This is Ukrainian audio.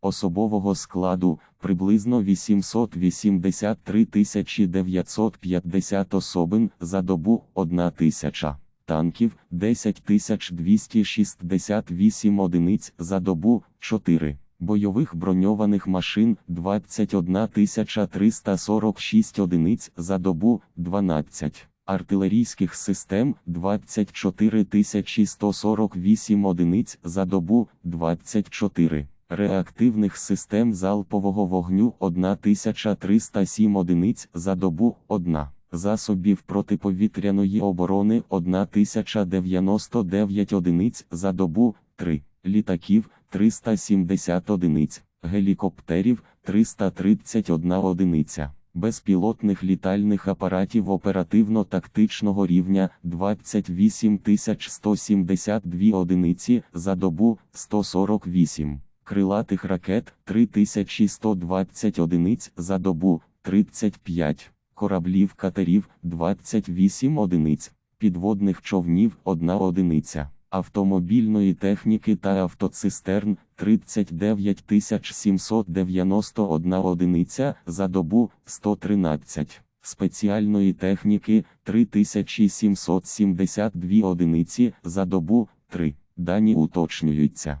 особового складу приблизно 883 950 особин за добу 1 тисяча. Танків 10 268 одиниць за добу 4. Бойових броньованих машин 21 346 одиниць за добу 12. Артилерійських систем 24 148 одиниць за добу 24. Реактивних систем залпового вогню 1307 одиниць за добу 1. Засобів протиповітряної оборони 1099 одиниць за добу 3. Літаків 370 одиниць, гелікоптерів 331 одиниця. Безпілотних літальних апаратів оперативно-тактичного рівня 28 172 одиниці за добу 148, крилатих ракет 3120 одиниць за добу 35, кораблів катерів 28 одиниць, підводних човнів 1 одиниця. Автомобільної техніки та автоцистерн 39 791 одиниця за добу 113, спеціальної техніки 3772 одиниці за добу 3. Дані уточнюються.